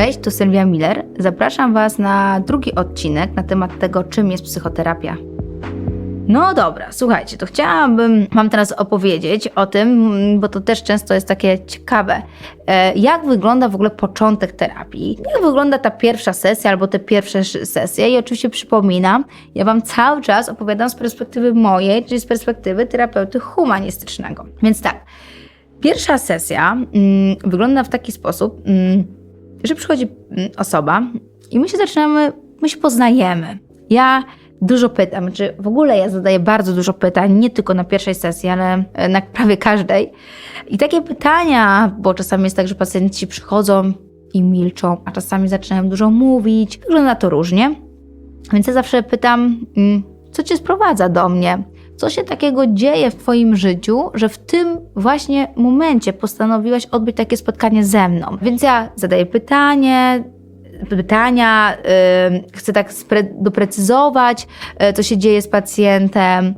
Cześć, tu Sylwia Miller. Zapraszam Was na drugi odcinek na temat tego, czym jest psychoterapia. No dobra, słuchajcie, to chciałabym Wam teraz opowiedzieć o tym, bo to też często jest takie ciekawe, e, jak wygląda w ogóle początek terapii, jak wygląda ta pierwsza sesja albo te pierwsze sz- sesje. I oczywiście przypominam, ja Wam cały czas opowiadam z perspektywy mojej, czyli z perspektywy terapeuty humanistycznego. Więc tak, pierwsza sesja mm, wygląda w taki sposób, mm, że przychodzi mm, osoba i my się zaczynamy, my się poznajemy. Ja dużo pytam, czy w ogóle ja zadaję bardzo dużo pytań, nie tylko na pierwszej sesji, ale e, na prawie każdej. I takie pytania, bo czasami jest tak, że pacjenci przychodzą i milczą, a czasami zaczynają dużo mówić. Wygląda to różnie. Więc ja zawsze pytam, mm, co cię sprowadza do mnie? Co się takiego dzieje w Twoim życiu, że w tym właśnie momencie postanowiłaś odbyć takie spotkanie ze mną? Więc ja zadaję pytanie, pytania, y, chcę tak doprecyzować, y, co się dzieje z pacjentem.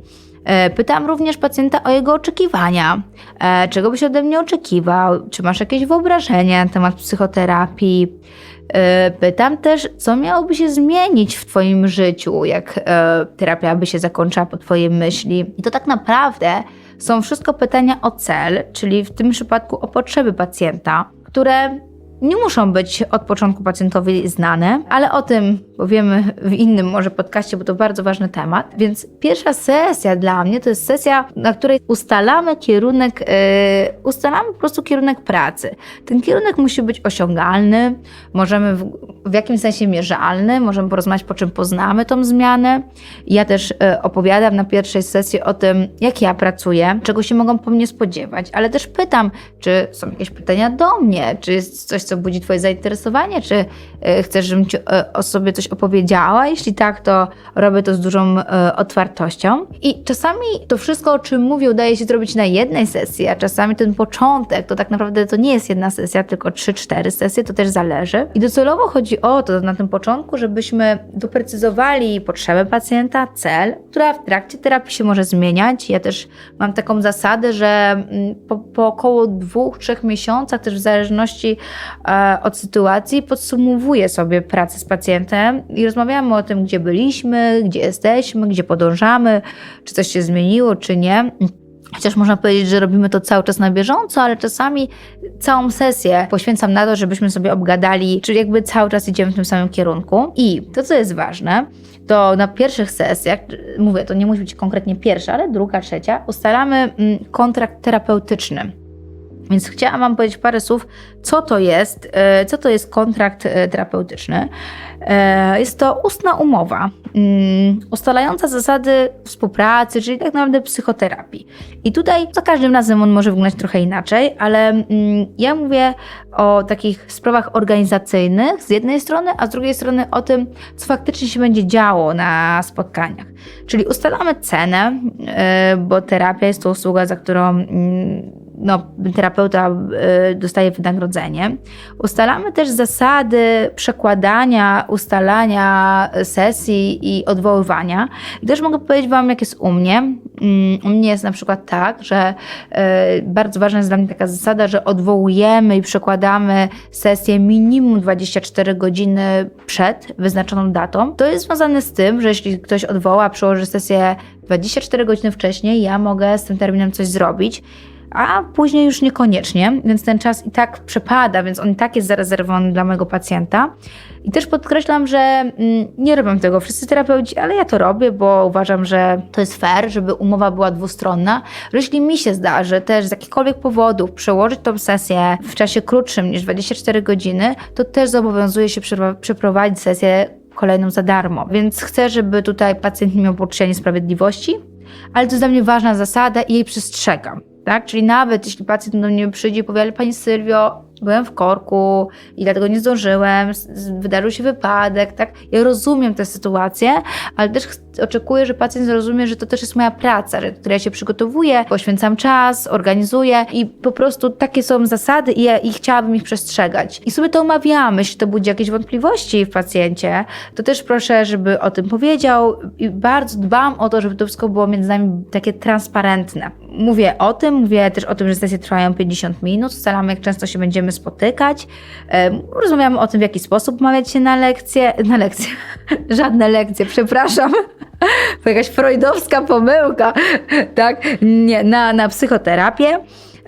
Y, Pytam również pacjenta o jego oczekiwania. E, Czego byś ode mnie oczekiwał? Czy masz jakieś wyobrażenia na temat psychoterapii? E, Pytam też, co miałoby się zmienić w Twoim życiu, jak e, terapia by się zakończyła po Twojej myśli. I to tak naprawdę są wszystko pytania o cel, czyli w tym przypadku o potrzeby pacjenta, które nie muszą być od początku pacjentowi znane, ale o tym powiemy w innym może podcaście, bo to bardzo ważny temat. Więc pierwsza sesja dla mnie to jest sesja, na której ustalamy kierunek, yy, ustalamy po prostu kierunek pracy. Ten kierunek musi być osiągalny, możemy w, w jakimś sensie mierzalny, możemy porozmawiać, po czym poznamy tą zmianę. Ja też yy, opowiadam na pierwszej sesji o tym, jak ja pracuję, czego się mogą po mnie spodziewać, ale też pytam, czy są jakieś pytania do mnie, czy jest coś, co budzi Twoje zainteresowanie, czy y, chcesz, żebym Ci y, o sobie coś opowiedziała. Jeśli tak, to robię to z dużą y, otwartością. I czasami to wszystko, o czym mówię, udaje się zrobić na jednej sesji, a czasami ten początek to tak naprawdę to nie jest jedna sesja, tylko 3-4 sesje, to też zależy. I docelowo chodzi o to na tym początku, żebyśmy doprecyzowali potrzebę pacjenta, cel, która w trakcie terapii się może zmieniać. Ja też mam taką zasadę, że mm, po, po około dwóch, trzech miesiącach, też w zależności e, od sytuacji, podsumowuję sobie pracę z pacjentem i rozmawiamy o tym, gdzie byliśmy, gdzie jesteśmy, gdzie podążamy, czy coś się zmieniło, czy nie. Chociaż można powiedzieć, że robimy to cały czas na bieżąco, ale czasami całą sesję poświęcam na to, żebyśmy sobie obgadali, czyli jakby cały czas idziemy w tym samym kierunku. I to, co jest ważne, to na pierwszych sesjach, mówię, to nie musi być konkretnie pierwsza, ale druga, trzecia, ustalamy mm, kontrakt terapeutyczny. Więc chciałam Wam powiedzieć parę słów, co to jest, e, co to jest kontrakt e, terapeutyczny. E, Jest to ustna umowa mm, ustalająca zasady współpracy, czyli tak naprawdę psychoterapii. I tutaj za każdym razem on może wyglądać trochę inaczej, ale mm, ja mówię o takich sprawach organizacyjnych z jednej strony, a z drugiej strony o tym, co faktycznie się będzie działo na spotkaniach. Czyli ustalamy cenę, bo terapia jest to usługa, za którą mm, no, terapeuta y, dostaje wynagrodzenie. Ustalamy też zasady przekładania, ustalania sesji i odwoływania. I też mogę powiedzieć Wam, jak jest u mnie. Mm, U mnie jest na przykład tak, że y, bardzo ważna jest dla mnie taka zasada, że odwołujemy i przekładamy sesję minimum 24 godziny przed wyznaczoną datą. To jest związane z tym, że jeśli ktoś odwoła, przełoży sesję 24 godziny wcześniej, ja mogę z tym terminem coś zrobić a później już niekoniecznie, więc ten czas i tak przepada, więc on i tak jest zarezerwowany dla mojego pacjenta. I też podkreślam, że mm, nie robią tego wszyscy terapeuci, ale ja to robię, bo uważam, że to jest fair, żeby umowa była dwustronna. Jeśli mi się zdarzy też z jakichkolwiek powodów przełożyć tą sesję w czasie krótszym niż 24 godziny, to też zobowiązuję się przepro- przeprowadzić sesję kolejną za darmo. Więc chcę, żeby tutaj pacjent nie miał poczucia niesprawiedliwości, ale to jest dla mnie ważna zasada i jej przestrzegam. Tak? Czyli nawet jeśli pacjent do mnie przyjdzie i powie, ale Pani Sylwio, byłem w korku i dlatego nie zdążyłem, wydarzył się wypadek, tak? Ja rozumiem tę sytuację, ale też oczekuję, że pacjent zrozumie, że to też jest moja praca, że, której ja się przygotowuję, poświęcam czas, organizuję i po prostu takie są zasady i ja ich chciałabym ich przestrzegać. I sobie to omawiamy, jeśli to budzi jakieś wątpliwości w pacjencie, to też proszę, żeby o tym powiedział i bardzo dbam o to, żeby to wszystko było między nami takie transparentne. Mówię o tym, mówię też o tym, że sesje trwają 50 minut, ustalamy jak często się będziemy spotykać, rozmawiamy o tym, w jaki sposób mawiać się na lekcje, na lekcje, żadne lekcje, przepraszam, to jakaś freudowska pomyłka, tak, nie, na, na psychoterapię.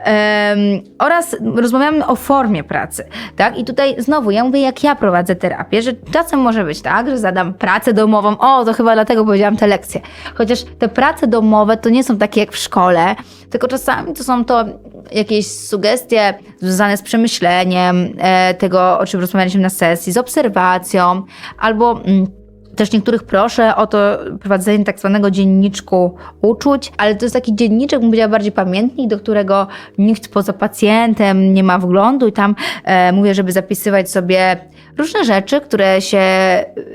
Um, oraz rozmawiamy o formie pracy, tak? I tutaj znowu ja mówię, jak ja prowadzę terapię, że czasem może być tak, że zadam pracę domową, o, to chyba dlatego powiedziałam te lekcje. Chociaż te prace domowe to nie są takie jak w szkole, tylko czasami to są to jakieś sugestie związane z przemyśleniem e, tego, o czym rozmawialiśmy na sesji, z obserwacją, albo... Mm, też niektórych proszę o to prowadzenie tak zwanego dzienniczku uczuć, ale to jest taki dzienniczek, bym powiedziała, bardziej pamiętnik, do którego nikt poza pacjentem nie ma wglądu i tam e, mówię, żeby zapisywać sobie różne rzeczy, które się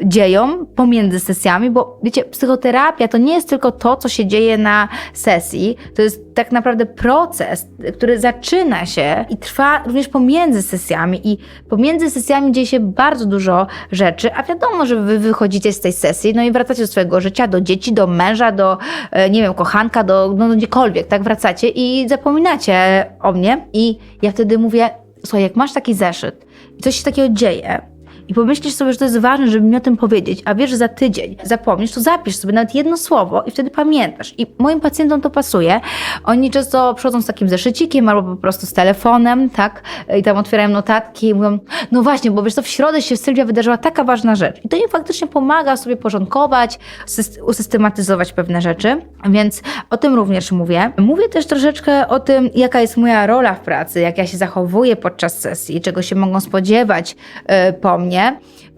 dzieją pomiędzy sesjami, bo wiecie, psychoterapia to nie jest tylko to, co się dzieje na sesji, to jest tak naprawdę proces, który zaczyna się i trwa również pomiędzy sesjami. I pomiędzy sesjami dzieje się bardzo dużo rzeczy, a wiadomo, że wy wychodzicie z tej sesji, no i wracacie do swojego życia, do dzieci, do męża, do, e, nie wiem, kochanka, do, no, gdziekolwiek, tak, wracacie i zapominacie o mnie i ja wtedy mówię, słuchaj, jak masz taki zeszyt i coś się takiego dzieje, i pomyślisz sobie, że to jest ważne, żeby mi o tym powiedzieć, a wiesz, że za tydzień zapomnisz, to zapisz sobie nawet jedno słowo i wtedy pamiętasz. I moim pacjentom to pasuje. Oni często przychodzą z takim zeszycikiem albo po prostu z telefonem, tak? I tam otwierają notatki i mówią, no właśnie, bo wiesz co, w środę się Sylwia wydarzyła taka ważna rzecz. I to im faktycznie pomaga sobie porządkować, usystematyzować pewne rzeczy, więc o tym również mówię. Mówię też troszeczkę o tym, jaka jest moja rola w pracy, jak ja się zachowuję podczas sesji, czego się mogą spodziewać yy, po mnie,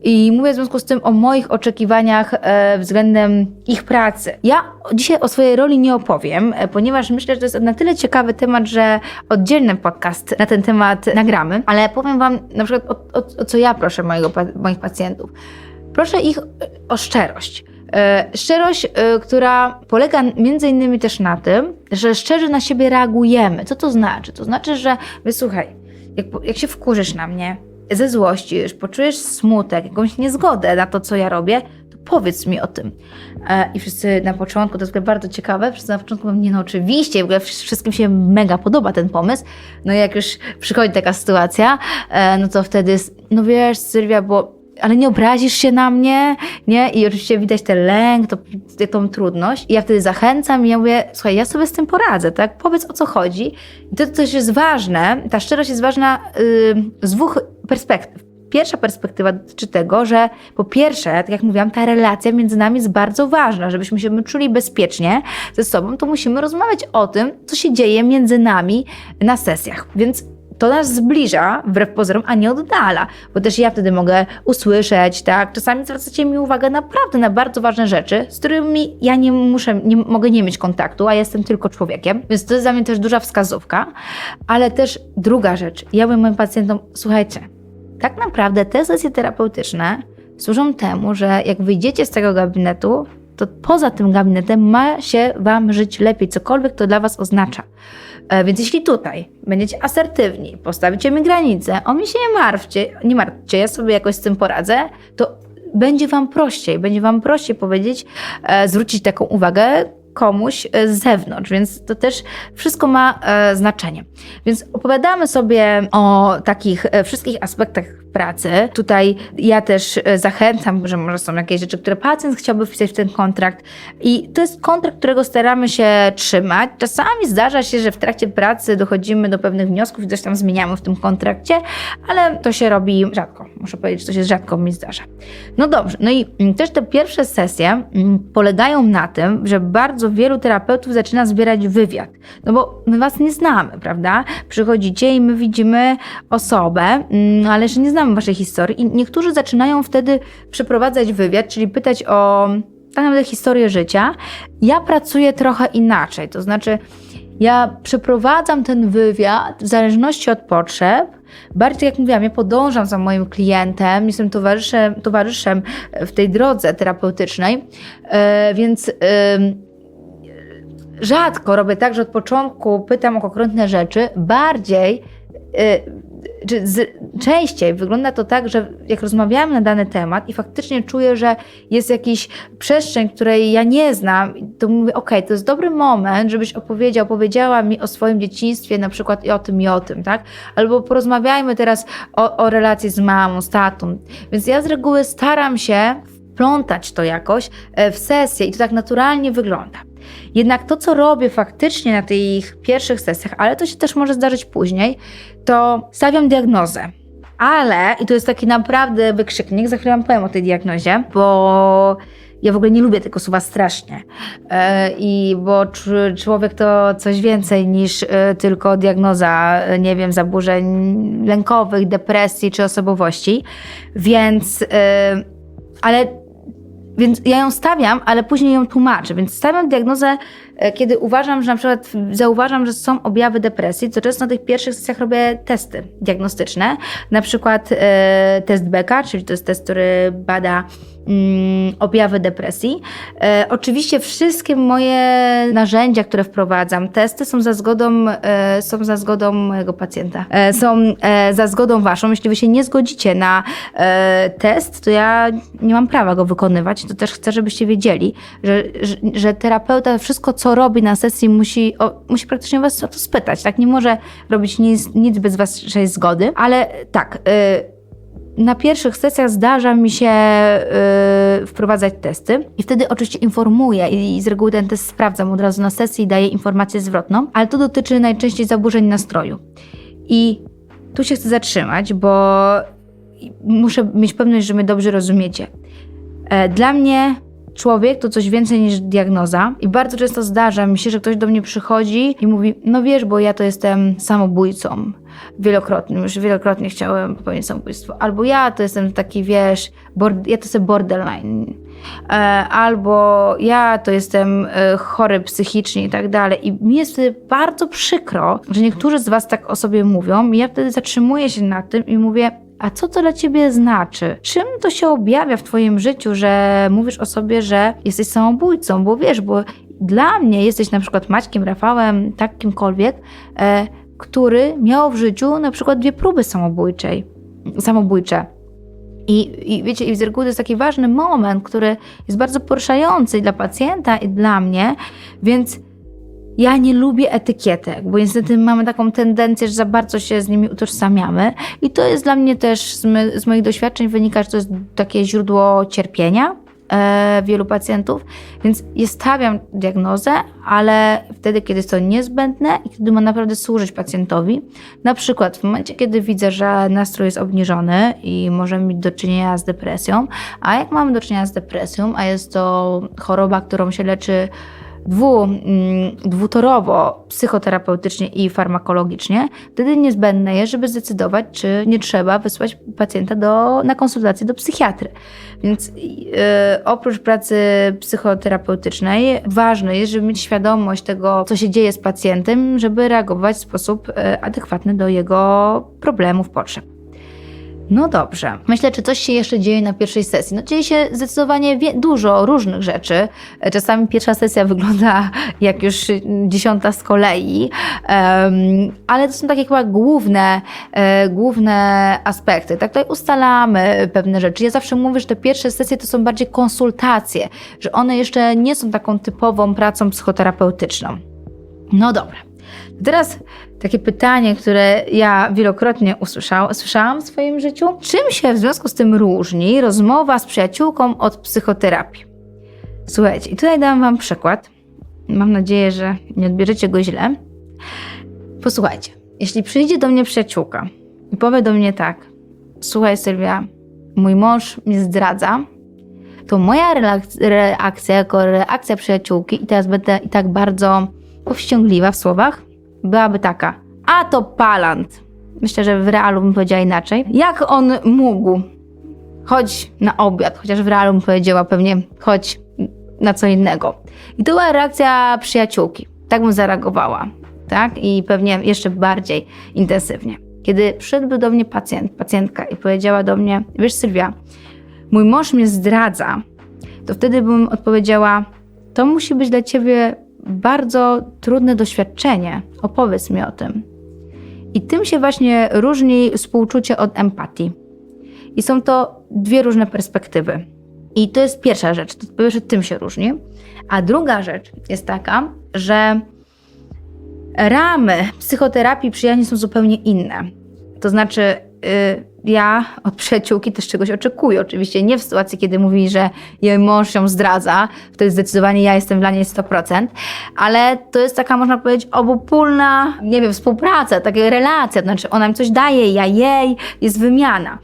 i mówię w związku z tym o moich oczekiwaniach e, względem ich pracy. Ja dzisiaj o swojej roli nie opowiem, e, ponieważ myślę, że to jest na tyle ciekawy temat, że oddzielny podcast na ten temat nagramy, ale powiem Wam na przykład o, o, o co ja proszę mojego, moich pacjentów. Proszę ich o szczerość. E, szczerość, która polega między innymi też na tym, że szczerze na siebie reagujemy. Co to znaczy? To znaczy, że wysłuchaj, jak, jak się wkurzysz na mnie, ze złości, już poczujesz smutek, jakąś niezgodę na to, co ja robię, to powiedz mi o tym. E, I wszyscy na początku, to jest bardzo ciekawe, wszyscy na początku mówią, nie no oczywiście, w ogóle wszystkim się mega podoba ten pomysł. No i jak już przychodzi taka sytuacja, e, no to wtedy no wiesz Sylwia, bo ale nie obrazisz się na mnie, nie? I oczywiście widać ten lęk, to, tą trudność. I ja wtedy zachęcam i ja mówię, słuchaj, ja sobie z tym poradzę, tak? Powiedz o co chodzi. I to też jest ważne, ta szczerość jest ważna yy, z dwóch perspektyw. Pierwsza perspektywa dotyczy tego, że po pierwsze, tak jak mówiłam, ta relacja między nami jest bardzo ważna. Żebyśmy się czuli bezpiecznie ze sobą, to musimy rozmawiać o tym, co się dzieje między nami na sesjach. Więc to nas zbliża, wbrew pozorom, a nie oddala, bo też ja wtedy mogę usłyszeć, tak? Czasami zwracacie mi uwagę naprawdę na bardzo ważne rzeczy, z którymi ja nie muszę, nie mogę nie mieć kontaktu, a jestem tylko człowiekiem, więc to jest dla mnie też duża wskazówka, ale też druga rzecz, ja mówię moim pacjentom, słuchajcie, tak naprawdę te sesje terapeutyczne służą temu, że jak wyjdziecie z tego gabinetu, to poza tym gabinetem ma się Wam żyć lepiej, cokolwiek to dla Was oznacza. E, więc jeśli tutaj będziecie asertywni, postawicie mi granice, o mnie się nie martwcie, nie martwcie, ja sobie jakoś z tym poradzę, to będzie Wam prościej, będzie Wam prościej powiedzieć, e, zwrócić taką uwagę komuś e, z zewnątrz, więc to też wszystko ma znaczenie. Więc opowiadamy sobie o takich wszystkich aspektach pracy. Tutaj ja też e, zachęcam, że może są jakieś rzeczy, które pacjent chciałby wpisać w ten kontrakt i to jest kontrakt, którego staramy się trzymać. Czasami zdarza się, że w trakcie pracy dochodzimy do pewnych wniosków i coś tam zmieniamy w tym kontrakcie, ale to się robi rzadko. Muszę powiedzieć, że to się rzadko mi zdarza. No dobrze, no i mm, też te pierwsze sesje mm, polegają na tym, że bardzo wielu terapeutów zaczyna zbierać wywiad. No bo my was nie znamy, prawda? Przychodzicie i my widzimy osobę, mm, ale jeszcze nie znamy znam waszej historii i niektórzy zaczynają wtedy przeprowadzać wywiad, czyli pytać o tak naprawdę historię życia. Ja pracuję trochę inaczej, to znaczy ja przeprowadzam ten wywiad w zależności od potrzeb Bardziej, jak mówiłam, ja podążam za moim klientem, jestem towarzyszem, towarzyszem w tej drodze terapeutycznej, e, więc rzadko robię tak, że od początku pytam o konkretne rzeczy, bardziej czy z, częściej wygląda to tak, że jak rozmawiamy na dany temat i faktycznie czuję, że jest jakiś przestrzeń, której ja nie znam, to mówię, ok, to jest dobry moment, żebyś opowiedział, powiedziała mi o swoim dzieciństwie, na przykład i o tym, i o tym, tak? Albo porozmawiajmy teraz o, o relacji z mamą, z tatą. Więc ja z reguły staram się wplątać to jakoś e, w sesję i to tak naturalnie wygląda. Jednak to, co robię faktycznie na tych pierwszych sesjach, ale to się też może zdarzyć później, to stawiam diagnozę. Ale, i to jest taki naprawdę wykrzyknik, za chwilę wam powiem o tej diagnozie, bo ja w ogóle nie lubię tego słowa strasznie. E, I bo człowiek to coś więcej niż e, tylko diagnoza, nie wiem, zaburzeń lękowych, depresji czy osobowości. Więc, ale więc ja ją stawiam, ale później ją tłumaczę. Więc stawiam diagnozę, e, kiedy uważam, że na przykład zauważam, że są objawy depresji, to często na tych pierwszych sesjach robię testy diagnostyczne. Na przykład e, test Becka, czyli to jest test, który bada objawy depresji. E, oczywiście wszystkie moje narzędzia, które wprowadzam, testy są za zgodą, e, są za zgodą mojego pacjenta. E, są za zgodą waszą. Jeśli wy się nie zgodzicie na test, to ja nie mam prawa go wykonywać. To też chcę, żebyście wiedzieli, że, że, że terapeuta wszystko, co robi na sesji, musi, o, musi praktycznie was o to spytać. Tak? Nie może robić nic, nic bez waszej zgody, ale tak. Na pierwszych sesjach zdarza mi się yy, wprowadzać testy i wtedy oczywiście informuję i, i z reguły ten test sprawdzam od razu na sesji i daję informację zwrotną, ale to dotyczy najczęściej zaburzeń nastroju. I tu się chcę zatrzymać, bo muszę mieć pewność, że mnie dobrze rozumiecie. E, dla mnie człowiek to coś więcej niż diagnoza i bardzo często zdarza mi się, że ktoś do mnie przychodzi i mówi, no wiesz, bo ja to jestem samobójcą wielokrotnie, już wielokrotnie chciałem popełnić samobójstwo. Albo ja to jestem taki, wiesz, ja to jestem borderline. E, albo ja to jestem e, chory psychicznie i tak dalej. I mi jest wtedy bardzo przykro, że niektórzy z was tak o sobie mówią i ja wtedy zatrzymuję się na tym i mówię, a co to dla ciebie znaczy? Czym to się objawia w twoim życiu, że mówisz o sobie, że jesteś samobójcą? Bo wiesz, bo dla mnie jesteś na przykład Maćkiem, Rafałem, tak kimkolwiek, e, który miał w życiu na przykład dwie próby samobójczej, samobójcze. I, I wiecie, i z reguły to jest taki ważny moment, który jest bardzo poruszający dla pacjenta i dla mnie, więc ja nie lubię etykietek, bo niestety mamy taką tendencję, że za bardzo się z nimi utożsamiamy i to jest dla mnie też z, my, z moich doświadczeń wynika, że to jest takie źródło cierpienia e, wielu pacjentów, więc ja stawiam diagnozę, ale wtedy, kiedy jest to niezbędne i kiedy ma naprawdę służyć pacjentowi. Na przykład w momencie, kiedy widzę, że nastrój jest obniżony i możemy mieć do czynienia z depresją, a jak mamy do czynienia z depresją, a jest to choroba, którą się leczy dwu, mm, dwutorowo psychoterapeutycznie i farmakologicznie, wtedy niezbędne jest, żeby zdecydować, czy nie trzeba wysłać pacjenta do, na konsultację do psychiatry. Więc yy, oprócz pracy psychoterapeutycznej ważne jest, żeby mieć świadomość tego, co się dzieje z pacjentem, żeby reagować w sposób yy, adekwatny do jego problemów, potrzeb. No dobrze. Myślę, czy coś się jeszcze dzieje na pierwszej sesji. No dzieje się zdecydowanie dużo różnych rzeczy. Czasami pierwsza sesja wygląda jak już dziesiąta z kolei, um, ale to są takie chyba główne, e, główne aspekty. Tak tutaj ustalamy pewne rzeczy. Ja zawsze mówię, że te pierwsze sesje to są bardziej konsultacje, że one jeszcze nie są taką typową pracą psychoterapeutyczną. No dobra. Teraz takie pytanie, które ja wielokrotnie usłyszałam, słyszałam w swoim życiu. Czym się w związku z tym różni rozmowa z przyjaciółką od psychoterapii? Słuchajcie, i tutaj dam Wam przykład. Mam nadzieję, że nie odbierzecie go źle. Posłuchajcie, jeśli przyjdzie do mnie przyjaciółka i powie do mnie tak: Słuchaj, Sylwia, mój mąż mnie zdradza, to moja reakcja jako reakcja przyjaciółki, i teraz będę i tak bardzo powściągliwa w słowach, byłaby taka. A to palant. Myślę, że w realu bym powiedziała inaczej. Jak on mógł? Chodź na obiad, chociaż w realu bym powiedziała pewnie chodź na co innego. I to była reakcja przyjaciółki. Tak bym zareagowała. Tak? I pewnie jeszcze bardziej intensywnie. Kiedy przyszedłby do mnie pacjent, pacjentka i powiedziała do mnie, wiesz Sylwia, mój mąż mnie zdradza, to wtedy bym odpowiedziała, to musi być dla ciebie bardzo trudne doświadczenie. Opowiedz mi o tym. I tym się właśnie różni współczucie od empatii. I są to dwie różne perspektywy. I to jest pierwsza rzecz, to powiem, że tym się różni. A druga rzecz jest taka, że ramy psychoterapii przyjaźni są zupełnie inne. To znaczy, ja od przyjaciółki też czegoś oczekuję. Oczywiście nie w sytuacji, kiedy mówi, że jej mąż ją zdradza, wtedy zdecydowanie ja jestem dla niej 100%, ale to jest taka, można powiedzieć, obopólna, nie wiem, współpraca, taka relacja, to znaczy ona mi coś daje, ja jej, jest wymiana.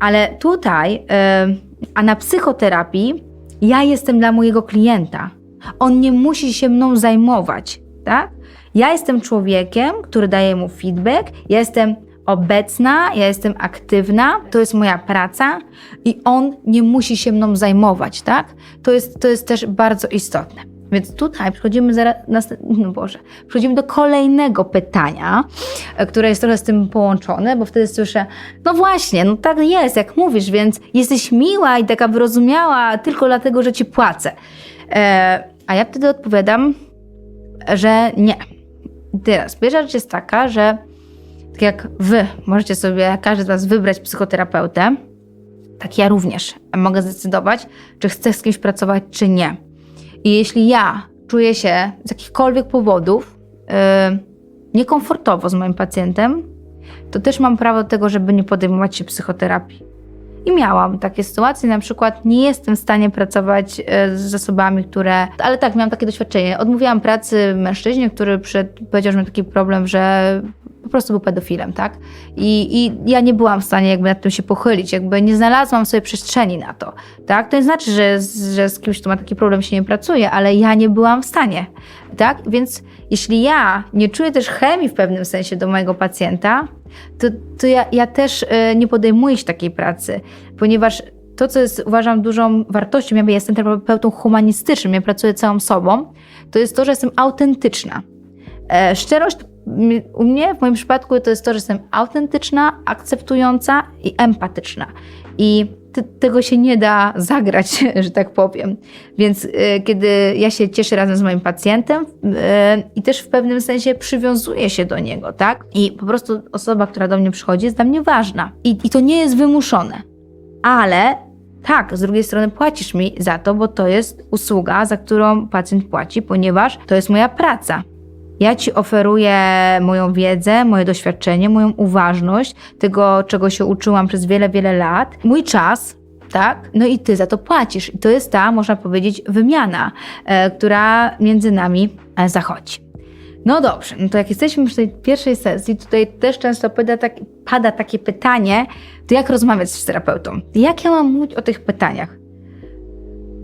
Ale tutaj, yy, a na psychoterapii, ja jestem dla mojego klienta. On nie musi się mną zajmować, tak? Ja jestem człowiekiem, który daje mu feedback, ja jestem obecna, ja jestem aktywna, to jest moja praca i on nie musi się mną zajmować, tak? To jest, to jest też bardzo istotne. Więc tutaj przechodzimy zaraz, no Boże, przechodzimy do kolejnego pytania, które jest trochę z tym połączone, bo wtedy słyszę, no właśnie, no tak jest, jak mówisz, więc jesteś miła i taka wyrozumiała tylko dlatego, że ci płacę. E, a ja wtedy odpowiadam, że nie. Teraz, pierwsza rzecz jest taka, że tak jak wy możecie sobie, każdy z was wybrać psychoterapeutę, tak ja również mogę zdecydować, czy chcę z kimś pracować, czy nie. I jeśli ja czuję się z jakichkolwiek powodów yy, niekomfortowo z moim pacjentem, to też mam prawo do tego, żeby nie podejmować się psychoterapii. I miałam takie sytuacje, na przykład nie jestem w stanie pracować z zasobami, które. Ale tak, miałam takie doświadczenie. Odmówiłam pracy mężczyźnie, który przed, powiedział, że ma taki problem, że po prostu był pedofilem, tak? I, I ja nie byłam w stanie jakby nad tym się pochylić, jakby nie znalazłam sobie przestrzeni na to, tak? To nie znaczy, że, że z kimś, kto ma taki problem się nie pracuje, ale ja nie byłam w stanie, tak? Więc jeśli ja nie czuję też chemii w pewnym sensie do mojego pacjenta, to, to ja, ja też y, nie podejmuję się takiej pracy, ponieważ to, co jest uważam dużą wartością, ja jestem terapeutą humanistycznym, ja pracuję całą sobą, to jest to, że jestem autentyczna. E, szczerość u mnie, w moim przypadku, to jest to, że jestem autentyczna, akceptująca i empatyczna. I tego się nie da zagrać, że tak powiem. Więc y, kiedy ja się cieszę razem z moim pacjentem y, i też w pewnym sensie przywiązuję się do niego, tak? I po prostu osoba, która do mnie przychodzi, jest dla mnie ważna. I, i to nie jest wymuszone. Ale tak, z drugiej strony płacisz mi za to, bo to jest usługa, za którą pacjent płaci, ponieważ to jest moja praca. Ja ci oferuję moją wiedzę, moje doświadczenie, moją uważność, tego, czego się uczyłam przez wiele, wiele lat, mój czas, tak? No i ty za to płacisz. I to jest ta, można powiedzieć, wymiana, e, która między nami e, zachodzi. No dobrze, no to jak jesteśmy przy tej pierwszej sesji, tutaj też często pada, tak, pada takie pytanie, to jak rozmawiać z terapeutą? Jak ja mam mówić o tych pytaniach?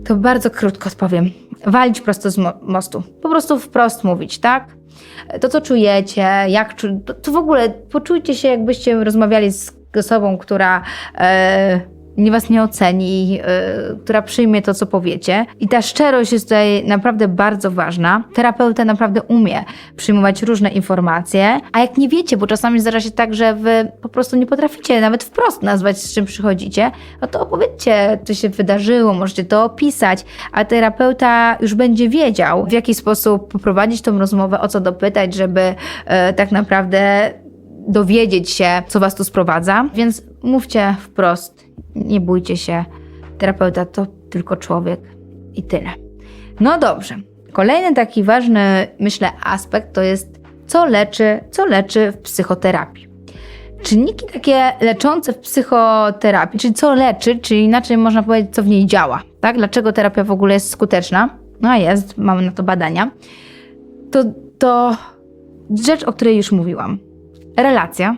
To bardzo krótko odpowiem. Walić prosto z mo mostu. Po prostu wprost mówić, tak? to, co czujecie, jak czu, to, to w ogóle poczujcie się, jakbyście rozmawiali z osobą, która e, nie was nie oceni, y, która przyjmie to, co powiecie. I ta szczerość jest tutaj naprawdę bardzo ważna. Terapeuta naprawdę umie przyjmować różne informacje, a jak nie wiecie, bo czasami zdarza się tak, że wy po prostu nie potraficie nawet wprost nazwać, z czym przychodzicie, no to opowiedzcie, co się wydarzyło, możecie to opisać, a terapeuta już będzie wiedział, w jaki sposób poprowadzić tą rozmowę, o co dopytać, żeby y, tak naprawdę dowiedzieć się, co was tu sprowadza. Więc mówcie wprost, nie bójcie się, terapeuta to tylko człowiek i tyle. No dobrze. Kolejny taki ważny, myślę, aspekt to jest, co leczy, co leczy w psychoterapii. Czynniki takie leczące w psychoterapii, czyli co leczy, czyli inaczej można powiedzieć, co w niej działa, tak? Dlaczego terapia w ogóle jest skuteczna? No a jest, mamy na to badania. To, to rzecz, o której już mówiłam. Relacja,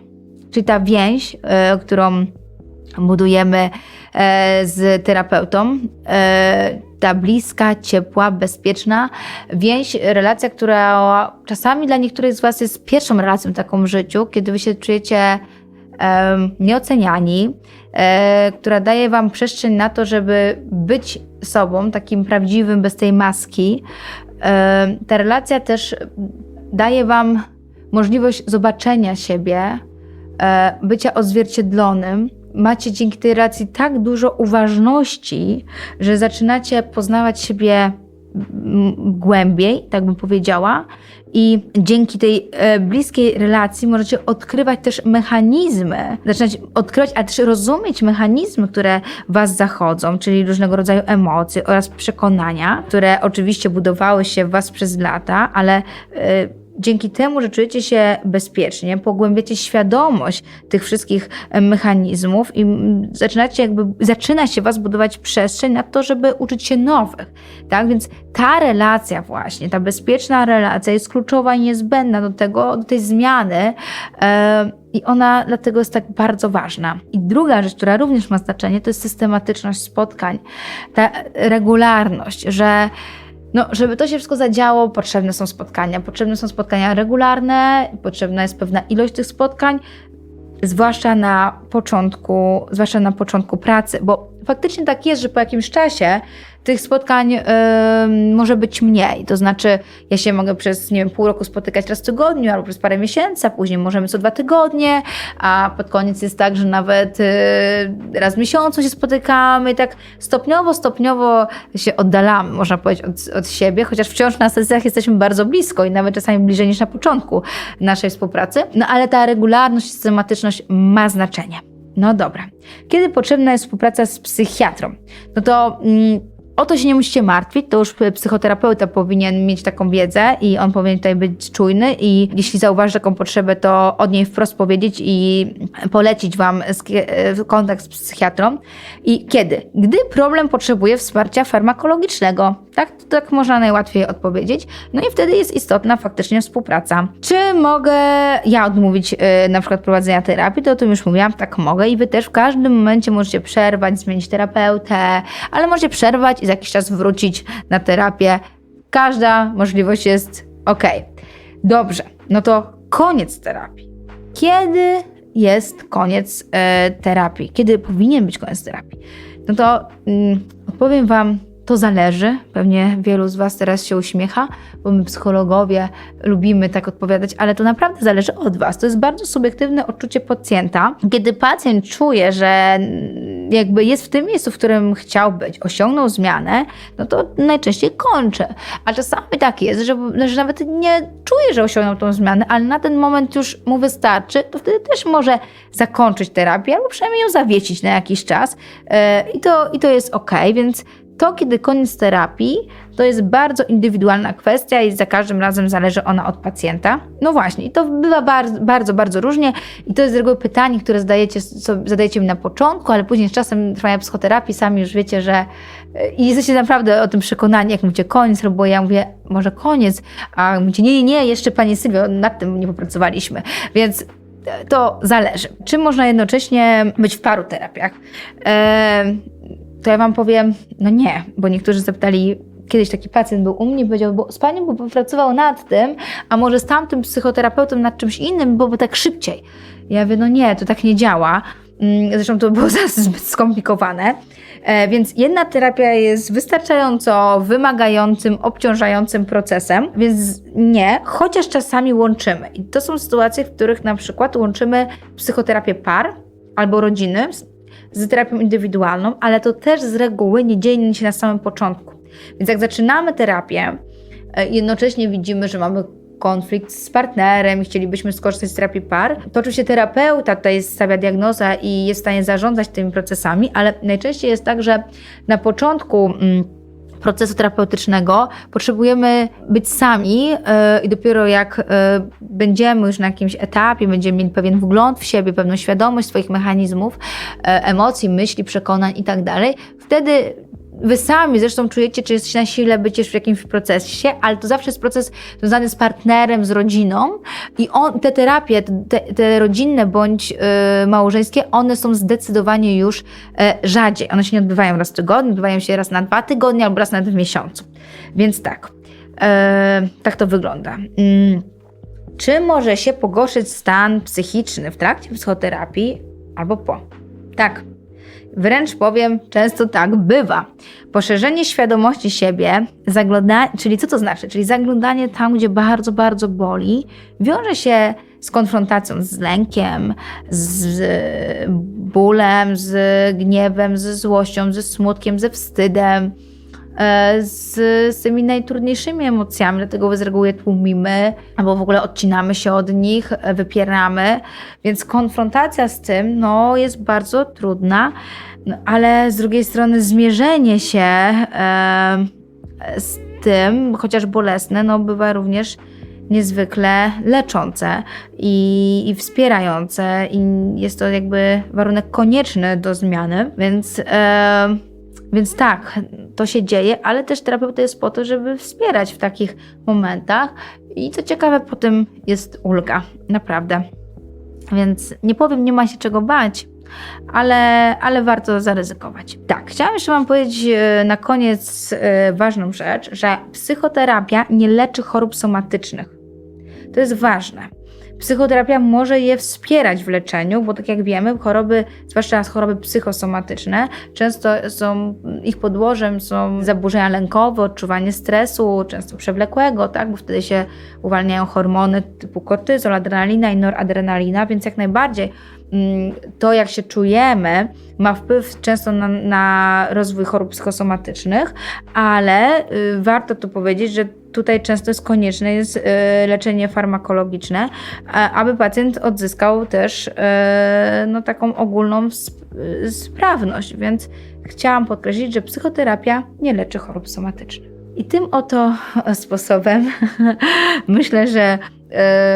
czyli ta więź, e, którą budujemy e, z terapeutą. E, ta bliska, ciepła, bezpieczna więź, relacja, która czasami dla niektórych z Was jest pierwszą relacją taką w życiu, kiedy Wy się czujecie nieoceniani, która daje Wam przestrzeń na to, żeby być sobą, takim prawdziwym, bez tej maski. Ta relacja też daje Wam możliwość zobaczenia siebie bycia odzwierciedlonym, macie dzięki tej relacji tak dużo uważności, że zaczynacie poznawać siebie mm, głębiej, tak bym powiedziała. I dzięki tej e, bliskiej relacji możecie odkrywać też mechanizmy, zaczynać odkrywać, ale też rozumieć mechanizmy, które was zachodzą, czyli różnego rodzaju emocje oraz przekonania, które oczywiście budowały się w was przez lata, ale e, dzięki temu, że czujecie się bezpiecznie, pogłębiacie świadomość tych wszystkich e, mechanizmów i zaczynacie jakby, zaczyna się was budować przestrzeń na to, żeby uczyć się nowych, tak? Więc ta relacja właśnie, ta bezpieczna relacja jest kluczowa i niezbędna do tego, do tej zmiany e, i ona dlatego jest tak bardzo ważna. I druga rzecz, która również ma znaczenie, to jest systematyczność spotkań, ta regularność, że no, żeby to się wszystko zadziało, potrzebne są spotkania. Potrzebne są spotkania regularne, potrzebna jest pewna ilość tych spotkań, zwłaszcza na początku, zwłaszcza na początku pracy, bo faktycznie tak jest, że po jakimś czasie tych spotkań yy, może być mniej. To znaczy, ja się mogę przez nie wiem, pół roku spotykać raz w tygodniu albo przez parę miesięcy, a później możemy co dwa tygodnie, a pod koniec jest tak, że nawet yy, raz w miesiącu się spotykamy tak stopniowo, stopniowo się oddalamy, można powiedzieć, od, od siebie, chociaż wciąż na sesjach jesteśmy bardzo blisko i nawet czasami bliżej niż na początku naszej współpracy. No ale ta regularność, systematyczność ma znaczenie. No dobra. Kiedy potrzebna jest współpraca z psychiatrą? No to. Mm, o to się nie musicie martwić, to już psychoterapeuta powinien mieć taką wiedzę i on powinien tutaj być czujny i jeśli zauważy taką potrzebę, to od niej wprost powiedzieć i polecić Wam kontakt z psychiatrą. I kiedy? Gdy problem potrzebuje wsparcia farmakologicznego. Tak, tak można najłatwiej odpowiedzieć. No i wtedy jest istotna faktycznie współpraca. Czy mogę ja odmówić yy, na przykład prowadzenia terapii? To o tym już mówiłam, tak mogę i Wy też w każdym momencie możecie przerwać, zmienić terapeutę, ale możecie przerwać za jakiś czas wrócić na terapię. Każda możliwość jest ok. Dobrze, no to koniec terapii. Kiedy jest koniec e, terapii? Kiedy powinien być koniec terapii? No to mm, odpowiem Wam to zależy. Pewnie wielu z Was teraz się uśmiecha, bo my psychologowie lubimy tak odpowiadać, ale to naprawdę zależy od Was. To jest bardzo subiektywne odczucie pacjenta. Kiedy pacjent czuje, że jakby jest w tym miejscu, w którym chciał być, osiągnął zmianę, no to najczęściej kończy. A czasami tak jest, że, że nawet nie czuje, że osiągnął tą zmianę, ale na ten moment już mu wystarczy, to wtedy też może zakończyć terapię albo przynajmniej ją zawiesić na jakiś czas. Yy, I to, i to jest ok, więc to, kiedy koniec terapii, to jest bardzo indywidualna kwestia i za każdym razem zależy ona od pacjenta. No właśnie, i to bywa bardzo, bardzo, bardzo różnie i to jest z reguły pytanie, które zadajecie, zadajecie mi na początku, ale później z czasem trwania psychoterapii sami już wiecie, że i jesteście naprawdę o tym przekonani, jak mówicie koniec, bo ja mówię, może koniec, a mówicie, nie, nie, nie, jeszcze Pani Sylwio, nad tym nie popracowaliśmy, więc to zależy. Czy można jednocześnie być w paru terapiach? Eee, to ja wam powiem, no nie, bo niektórzy zapytali, kiedyś taki pacjent był u mnie powiedział, bo z panią bo pracował nad tym, a może z tamtym psychoterapeutą nad czymś innym, bo tak szybciej. Ja mówię, no nie, to tak nie działa. Mm, zresztą to było zbyt skomplikowane. E, więc jedna terapia jest wystarczająco wymagającym, obciążającym procesem, więc nie, chociaż czasami łączymy. I to są sytuacje, w których na przykład łączymy psychoterapię par albo rodziny z terapią indywidualną, ale to też z reguły nie dzieje się na samym początku. Więc jak zaczynamy terapię, e, jednocześnie widzimy, że mamy konflikt z partnerem i chcielibyśmy skorzystać z terapii par, to oczywiście terapeuta tutaj stawia diagnozę i jest w stanie zarządzać tymi procesami, ale najczęściej jest tak, że na początku. Mm, procesu terapeutycznego. Potrzebujemy być sami yy, i dopiero jak yy, będziemy już na jakimś etapie, będziemy mieli pewien wgląd w siebie, pewną świadomość swoich mechanizmów, yy, emocji, myśli, przekonań i tak wtedy Wy sami zresztą czujecie, czy jesteście na sile być w jakimś procesie, ale to zawsze jest proces związany z partnerem, z rodziną i on, te terapie, te, te rodzinne bądź y, małżeńskie, one są zdecydowanie już y, rzadziej. One się nie odbywają raz w tygodniu, odbywają się raz na dwa tygodnie albo raz nawet w miesiącu. Więc tak, y, tak to wygląda. Mm. Czy może się pogorszyć stan psychiczny w trakcie psychoterapii albo po? Tak, Wręcz powiem, często tak bywa. Poszerzenie świadomości siebie, czyli co to znaczy? Czyli zaglądanie tam, gdzie bardzo, bardzo boli, wiąże się z konfrontacją z lękiem, z bólem, z gniewem, ze złością, ze smutkiem, ze wstydem, z, z tymi najtrudniejszymi emocjami, dlatego z reguły je tłumimy, albo w ogóle odcinamy się od nich, e, wypieramy, więc konfrontacja z tym no, jest bardzo trudna, no, ale z drugiej strony zmierzenie się e, z tym, chociaż bolesne, no, bywa również niezwykle leczące i, i wspierające, i jest to jakby warunek konieczny do zmiany, więc. E, więc tak, to się dzieje, ale też terapeuta jest po to, żeby wspierać w takich momentach. I co ciekawe, potem jest ulga, naprawdę. Więc nie powiem, nie ma się czego bać, ale, ale warto zaryzykować. Tak, chciałam jeszcze Wam powiedzieć e, na koniec e, ważną rzecz, że psychoterapia nie leczy chorób somatycznych. To jest ważne. Psychoterapia może je wspierać w leczeniu, bo tak jak wiemy, choroby, zwłaszcza choroby psychosomatyczne, często są, ich podłożem są zaburzenia lękowe, odczuwanie stresu, często przewlekłego, tak, bo wtedy się uwalniają hormony typu kortyzol, adrenalina i noradrenalina, więc jak najbardziej to, jak się czujemy, ma wpływ często na, na rozwój chorób psychosomatycznych, ale y, warto tu powiedzieć, że tutaj często jest konieczne jest y, leczenie farmakologiczne, aby pacjent odzyskał też y, no, taką ogólną sp- sprawność. Więc chciałam podkreślić, że psychoterapia nie leczy chorób somatycznych. I tym oto sposobem myślę, że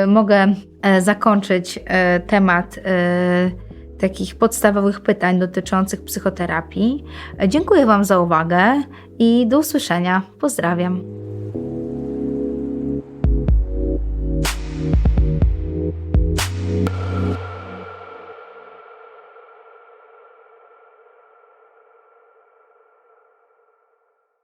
mogę e, zakończyć e, temat e, takich podstawowych pytań dotyczących psychoterapii. E, Dziękuję Wam za uwagę i do usłyszenia. Pozdrawiam.